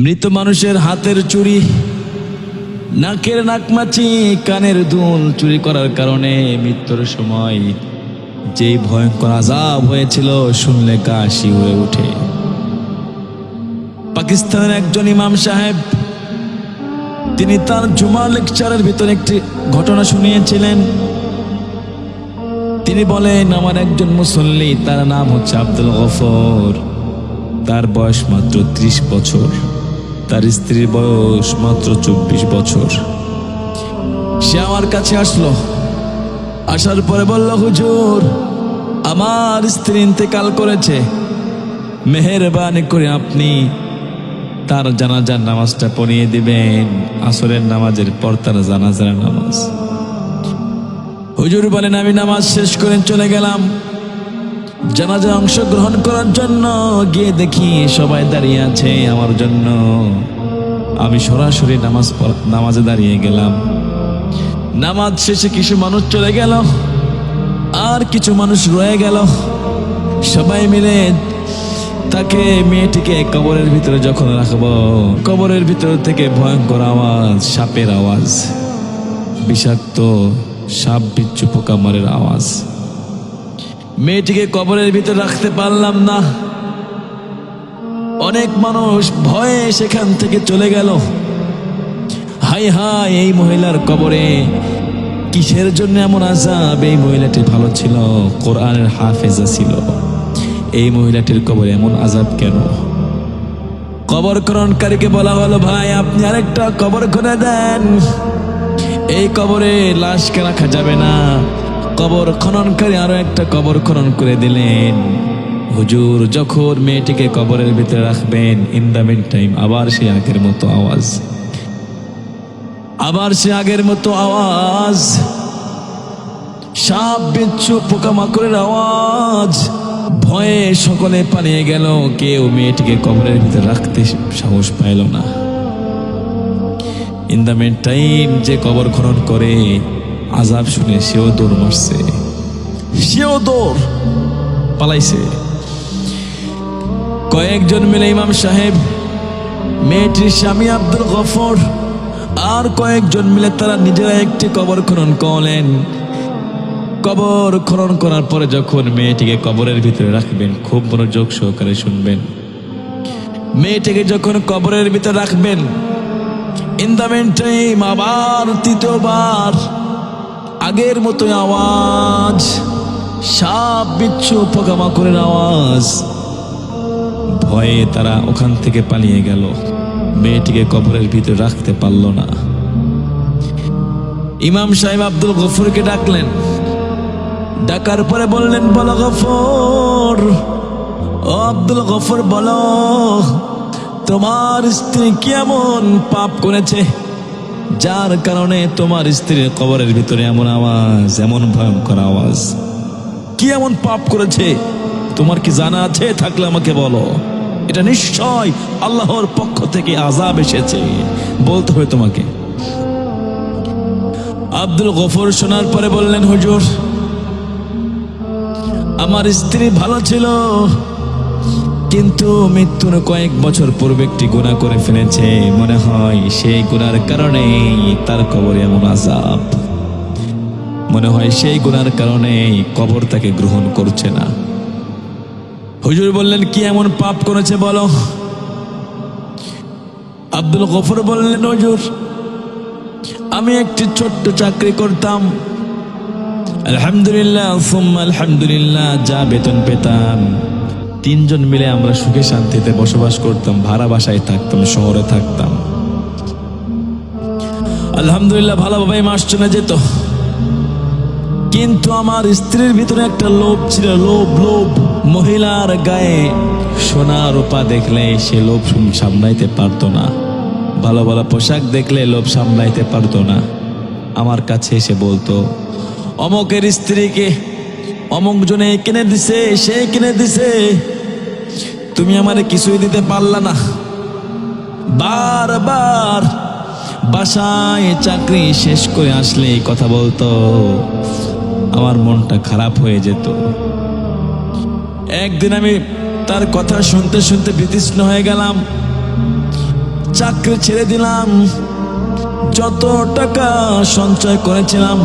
মৃত মানুষের হাতের চুরি, নাকের নাকমাচি, কানের দুল চুরি করার কারণে মৃত্যুর সময় যে ভয়ঙ্কর আজাব হয়েছিল, শুনলে কাশি হয়ে ওঠে। পাকিস্তানের একজন ইমাম সাহেব, তিনি তার জুমা লেকচারের ভিতরে একটি ঘটনা শুনিয়েছিলেন। তিনি বলেন, আমার একজন মুসল্লি, তার নাম হচ্ছে আব্দুল গফর। তার বয়স মাত্র ত্রিশ বছর। তার স্ত্রীর বয়স মাত্র চব্বিশ বছর। সে আমার কাছে আসলো। আসার পরে বলল, হুজুর, আমার স্ত্রী ইন্তেকাল করেছে। মেহেরবানি করে আপনি তার জানাজার নামাজটা পড়িয়ে দিবেন। আসরের নামাজের পর তার জানাজার নামাজ। হুজুর বলেন, আমি নামাজ শেষ করে চলে গেলাম। জানাজা অংশগ্রহণ করার জন্য গিয়ে দেখি সবাই দাঁড়িয়ে আছে আমার জন্য। আমি সরাসরি নামাজ নামাজে দাঁড়িয়ে গেলাম। নামাজ শেষে কিছু মানুষ চলে গেল। আর কিছু মানুষ রয়ে গেল। সবাই মিলে তাকে মেয়েটিকে কবরের ভিতরে যখন রাখব, কবরের ভিতর থেকে ভয়ঙ্কর আওয়াজ, সাপের আওয়াজ, বিষাক্ত সাপ বিচ্ছু পোকামারের আওয়াজ। মেয়েটিকে কবরের ভিতর রাখতে পারলাম না। অনেক মানুষ ভয়ে সেখান থেকে চলে গেল। হাই হাই এই মহিলার কবরে কিসের জন্য এমন আজাব এই মহিলাটি ভালো ছিল, কোরআনের হাফেজা ছিল। এই মহিলাটির কবরে এমন আজাব কেন? কবর খননকারীকে বলা হলো, ভাই, আপনি আরেকটা কবর খুলে দেন। এই কবরে লাশকে রাখা যাবে না। কবর খননকারী আরও একটা কবর খনন করে দিলেন। হুজুর, যখন মেয়েটিকে কবরের ভিতরে রাখবেন ইন দ্য মিন টাইম আবার সে আগের মতো আওয়াজ। আবার সে আগের মতো আওয়াজ। সাপ, বিচ্ছু, পোকামাকড়ের আওয়াজ। ভয়ে সকলে পালিয়ে গেল, কেউ মেয়েটিকে কবরের ভিতরে রাখতে সাহস পাইল না। ইন দ্য মেন টাইম যে কবর খনন করে আজাব শুনে সেও দৌড় মারছে। সেও দৌড়। পালাইছে। কয়েকজন মিলে ইমাম সাহেব মেয়েটির স্বামী আব্দুল গফর আর কয়েকজন মিলে তারা নিজেরা একটি কবর খনন করলেন। কবর খনন করার পরে যখন মেয়েটিকে কবরের ভিতরে রাখবেন খুব মনোযোগ সহকারে শুনবেন। মেয়েটিকে যখন কবরের ভিতরে রাখবেন ইন দ্য মেন টাইম আবার তৃতীয়বার আগের মতো আওয়াজ। সাপ বিচ্ছু পোকামাকড়ের আওয়াজ ভয়ে তারা ওখান থেকে পালিয়ে গেল। মেয়েটিকে কবরের ভিতরে রাখতে পারল না। ইমাম সাহেব আব্দুল গফুরকে ডাকলেন। ডাকার পরে বললেন, বলো গফর। ও আব্দুল গফর, বলো, তোমার স্ত্রী কেমন পাপ করেছে? যার কারণে তোমার স্ত্রীর কবরের ভিতরে এমন আওয়াজ, এমন ভয়ঙ্কর আওয়াজ। কি এমন পাপ করেছে? তোমার কি জানা আছে? থাকলে আমাকে বলো। এটা নিশ্চয় আল্লাহর পক্ষ থেকে আজাব এসেছে। বলতে হবে তোমাকে। আব্দুল গফর শোনার পরে বললেন, হুজুর, আমার স্ত্রী ভালো ছিল। কিন্তু মৃত্যুর কয়েক বছর পূর্বে একটি গুণা করে ফেলেছে। মনে হয় সেই গুনার কারণেই তার কবরে এমন আজাব মনে হয় সেই গুণার কারণে কবর তাকে গ্রহণ করছে না। হুজুর বললেন, কি এমন পাপ করেছে বলো? আব্দুল গফর বললেন, হুজুর, আমি একটি ছোট্ট চাকরি করতাম। আলহামদুলিল্লাহ আলহামদুলিল্লাহ, যা বেতন পেতাম। তিনজন মিলে আমরা সুখে শান্তিতে বসবাস করতাম, ভাড়া বাসায় থাকতাম, শহরে থাকতাম। আলহামদুলিল্লাহ, ভালোভাবে মাস চলে যেত। কিন্তু আমার স্ত্রীর ভিতরে একটা লোভ ছিল, লোভ লোভ। মহিলার গায়ে সোনা রূপা দেখলে সে লোভ সামলাইতে পারতো না। ভালো ভালো পোশাক দেখলে লোভ সামলাইতে পারতো না। আমার কাছে এসে বলতো, অমকের স্ত্রীকে অমক জনে কিনে দিছে, সে কিনে দিছে। তুমি আমারে কিছুই দিতে পারলা না। বারবার বাসায় চাকরি শেষ করে আসলে এই কথা বলতো। আমার মনটা খারাপ হয়ে যেত। একদিন আমি তার কথা শুনতে শুনতে বিতৃষ্ণ হয়ে গেলাম। চাকরি ছেড়ে দিলাম। যত টাকা সঞ্চয় করেছিলাম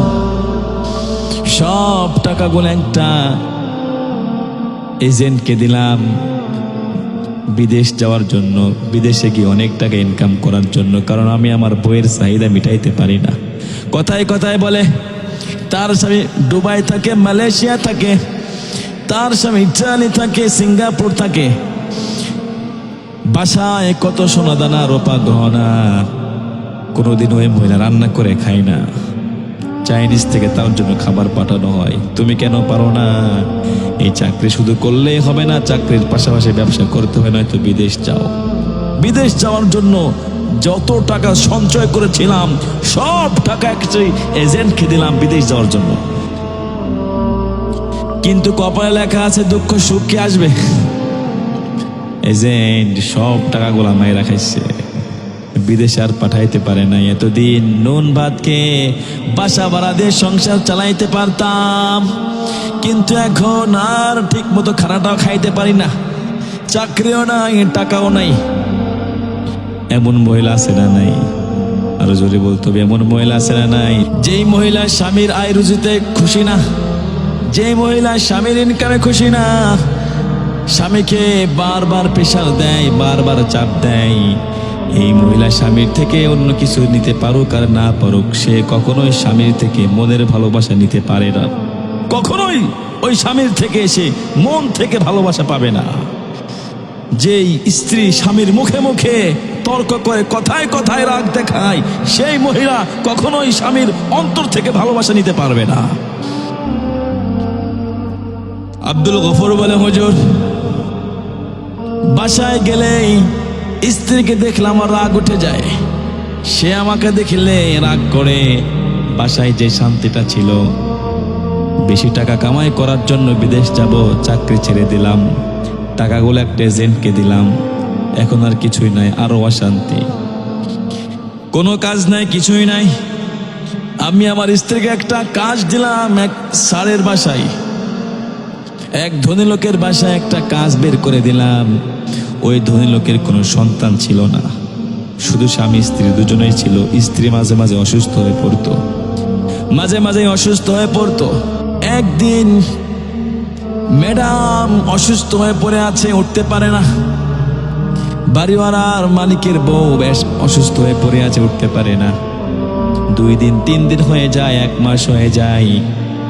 সব টাকাগুলো একটা এজেন্টকে দিলাম। বিদেশ যাওয়ার জন্য, বিদেশে গিয়ে অনেক টাকা ইনকাম করার জন্য, কারণ আমি আমার বইয়ের চাহিদা মিটাইতে পারি না। কথায় কথায় বলে, তার স্বামী দুবাই থাকে, মালয়েশিয়া থাকে, তার স্বামী ইটালি থাকে, সিঙ্গাপুর থাকে। বাসায় কত সোনাদানা রোপা গহনা, কোনোদিন ওই মহিলা রান্না করে খায় না। চাইনিজ থেকে তার জন্য খাবার পাঠানো হয়। তুমি কেন পারো না? এই চাকরি শুধু করলেই হবে না, চাকরির পাশাপাশি ব্যবসা করতে হয় নয়তো বিদেশ যাও। বিদেশ যাওয়ার জন্য যত টাকা সঞ্চয় করেছিলাম, সব টাকা একটি এজেন্টকে দিলাম বিদেশ যাওয়ার জন্য। কিন্তু কপালে লেখা আছে, দুঃখ সুখ কি আসবে? এজেন্ট সব টাকাগুলো আমায় রাখাইছে। বিদেশে আর পাঠাইতে পারে না এতদিন নুন ভাতকে বাসা ভাড়া দিয়ে সংসার চালাইতে পারতাম। কিন্তু এখন আর ঠিক মতো খানাটাও খাইতে পারি না। চাকরিও নাই, টাকাও নাই। এমন মহিলা আছে না নাই? আরও জোরে বলতে হবে, এমন মহিলা আছে না নাই? যেই মহিলা স্বামীর আয় রুজিতে খুশি না, যেই মহিলা স্বামীর ইনকামে খুশি না, স্বামীকে বারবার প্রেশার দেয়, বারবার চাপ দেয়। এই মহিলা স্বামীর থেকে অন্য কিছু নিতে পারুক আর না পারুক, সে কখনোই স্বামীর থেকে মনের ভালোবাসা নিতে পারে না। কখনোই ওই স্বামীর থেকে সে মন থেকে ভালোবাসা পাবে না। যেই স্ত্রী স্বামীর মুখে মুখে তর্ক করে, কথায় কথায় রাগ দেখায়, সেই মহিলা কখনোই স্বামীর অন্তর থেকে ভালোবাসা নিতে পারবে না। আব্দুল গফর বলে হুজুর, বাসায় গেলেই স্ত্রীকে দেখলে আমার রাগ উঠে যায়। সে আমাকে দেখলে রাগ করে, বাসায় যে শান্তিটা ছিল, বেশি টাকা কামাই করার জন্য বিদেশ যাব, চাকরি ছেড়ে দিলাম, টাকাগুলো একটা এজেন্টকে দিলাম, এখন আর কিছুই নাই আরও অশান্তি। কোনো কাজ নাই, কিছুই নাই। আমি আমার স্ত্রীকে একটা কাজ দিলাম এক সারের বাসায়। এক ধনী লোকের বাসায় একটা কাজ বের করে দিলাম। ওই ধনী লোকের কোনো সন্তান ছিল না। শুধু স্বামী, স্ত্রী দুজনেই ছিল। স্ত্রী মাঝে মাঝে অসুস্থ হয়ে পড়তো। মাঝে মাঝে অসুস্থ হয়ে পড়তো। একদিন ম্যাডাম অসুস্থ হয়ে পড়ে আছে, উঠতে পারে না। বাড়িওয়ালার মালিকের বউ বেশ অসুস্থ হয়ে পড়ে আছে, উঠতে পারে না। দুই দিন, তিন দিন হয়ে যায়, এক মাস হয়ে যায়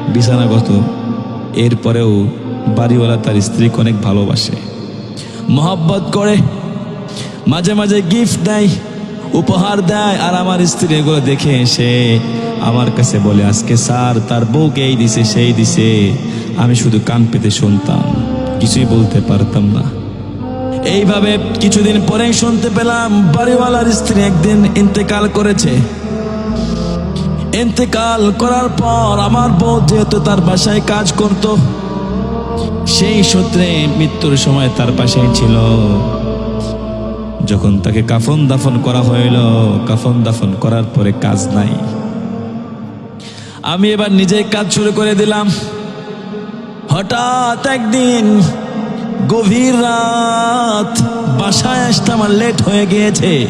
বিছানাগত। এরপরেও বাড়িওয়ালা তার স্ত্রীকে অনেক ভালোবাসে। মহব্বত করে, মাঝে মাঝে গিফট দেয়, উপহার দেয়, আর আমার স্ত্রী এগুলো দেখে এসে আমার কাছে বলে, আজকে স্যার, তার বউকে এই দিছে, সেই দিছে। আমি শুধু কান পেতে শুনতাম, কিছুই বলতে পারতাম না। এইভাবে কিছুদিন পরেই শুনতে পেলাম, বাড়িওয়ালার স্ত্রী একদিন ইন্তেকাল করেছে। ইন্তেকাল করার পর আমার বউ যেহেতু তার বাসায় কাজ করত সেই সূত্রে মৃত্যুর সময় তার পাশেই ছিল। যখন তাকে কাফন দাফন করা হইল, কাফন দাফন করার পরে কাজ নাই। আমি এবার নিজেই কাজ শুরু করে দিলাম। হঠাৎ একদিন গভীর রাত বাসায় আসতে আমার লেট হয়ে গিয়েছে।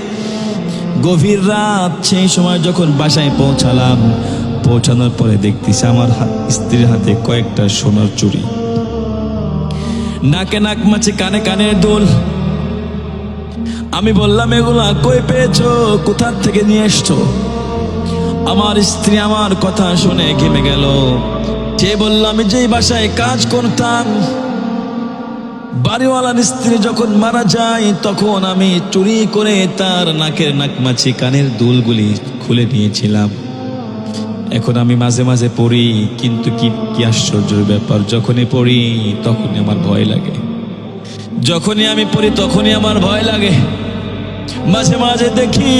গভীর রাত সেই সময় যখন বাসায় পৌঁছালাম, পৌঁছানোর পরে দেখতেছি আমার স্ত্রীর হাতে কয়েকটা সোনার চুড়ি। নাকে নাক মাছে, কানে কানের দোল। আমি বললাম, এগুলা কই পেয়েছ? কোথার থেকে নিয়ে এসছো? আমার স্ত্রী আমার কথা শুনে ঘেমে গেল। সে বলল, আমি যেই বাসায় কাজ করতাম, বাড়িওয়ালার স্ত্রী যখন মারা যায়, তখন আমি চুরি করে তার নাকের নাকমাছি কানের দুলগুলি খুলে নিয়েছিলাম। এখন আমি মাঝে মাঝে পড়ি, কিন্তু কি কি আশ্চর্যের ব্যাপার, যখনই পড়ি, তখনই আমার ভয় লাগে। যখনই আমি পড়ি, তখনই আমার ভয় লাগে। মাঝে মাঝে দেখি,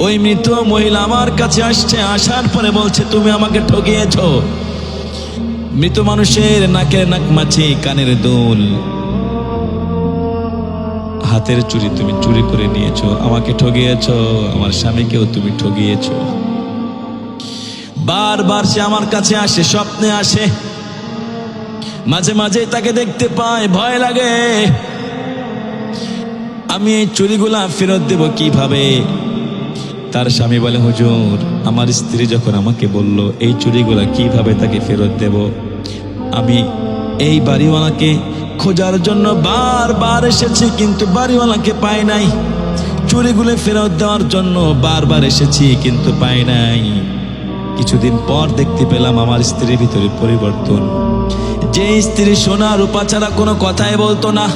ওই মৃত মহিলা আমার কাছে আসছে, আসার পরে বলছে, তুমি আমাকে ঠকিয়েছো। মৃত মানুষের নাকের নাক মাছি, কানের দোল। হাতের চুরি তুমি চুরি করে নিয়েছো, আমাকে ঠগিয়েছ আমার স্বামীকেও তুমি ঠগিয়েছো বারবার সে আমার কাছে আসে, স্বপ্নে আসে। মাঝে মাঝে তাকে দেখতে পায়, ভয় লাগে। আমি এই চুরিগুলা ফেরত দেব কীভাবে? তার স্বামী বলে, হুজুর, আমার স্ত্রী যখন আমাকে বলল, এই চুরিগুলা কীভাবে তাকে ফেরত দেব? আমি এই বাড়িওয়ালাকে খোঁজার জন্য বারবার এসেছি, কিন্তু বাড়িওয়ালাকে পাই নাই। চুরিগুলো ফেরত দেওয়ার জন্য বারবার এসেছি, কিন্তু পাই নাই। কিছুদিন পর দেখতে পেলাম আমার স্ত্রীর ভিতরে পরিবর্তন। যে স্ত্রী সোনা, রূপা ছাড়া কোনো কথাই বলতো না।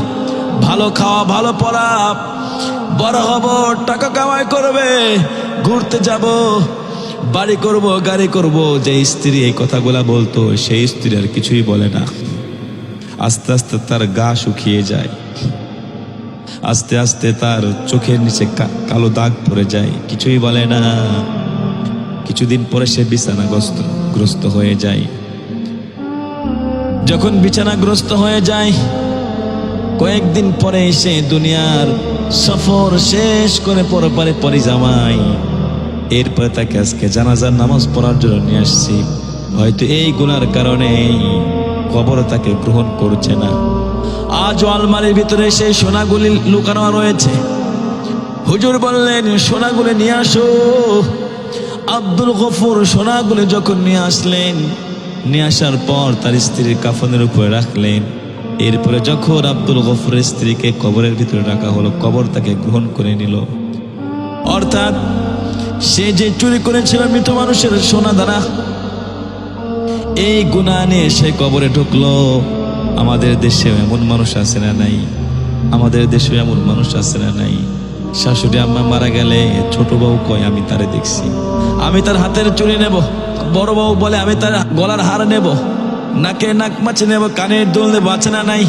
ভালো খাওয়া, ভালো পড়া, বড় হব, টাকা কামাই করবে, ঘুরতে যাব, বাড়ি করব, গাড়ি করব। যে স্ত্রী এই কথাগুলা বলতো, সেই স্ত্রী আর কিছুই বলে না। আস্তে আস্তে তার গা শুকিয়ে যায়। আস্তে আস্তে তার চোখের নিচে কালো দাগ পড়ে যায়। কিছুই বলে না। কিছুদিন পরে সে বিছানাগ্রস্ত, গ্রস্ত হয়ে যায়। যখন বিছানাগ্রস্ত হয়ে যায়, কয়েকদিন পরে এসে দুনিয়ার সফর শেষ করে পরপারে পরে জামাই। এরপরে তাকে আজকে জানাজার নামাজ পড়ার জন্য নিয়ে আসছি। হয়তো এই গুনার কারণে কবর তাকে গ্রহণ করছে না। আজও আলমারির ভিতরে সেই সোনাগুলি লুকানো রয়েছে। হুজুর বললেন, সোনাগুলি নিয়ে আসো। আব্দুল গফুর সোনাগুলি যখন নিয়ে আসলেন, নিয়ে আসার পর তার স্ত্রীর কাফনের উপরে রাখলেন। এরপরে যখন আব্দুল গফুরের স্ত্রীকে কবরের ভিতরে রাখা হলো, কবর তাকে গ্রহণ করে নিল। অর্থাৎ সে যে চুরি করেছিল মৃত মানুষের সোনা দ্বারা এই গুণা নিয়ে সে কবরে ঢুকলো। আমাদের দেশে এমন মানুষ আছে না নাই? আমাদের দেশে এমন মানুষ আছে না নাই? শাশুড়ি আম্মা মারা গেলে ছোট বউ কয়, আমি তারে দেখছি। আমি তার হাতের চুরি নেব। বড় বউ বলে আমি তার গলার হার নেব। নাকে নাক মাছে নেব কানের দোল নেব, আছে না নাই?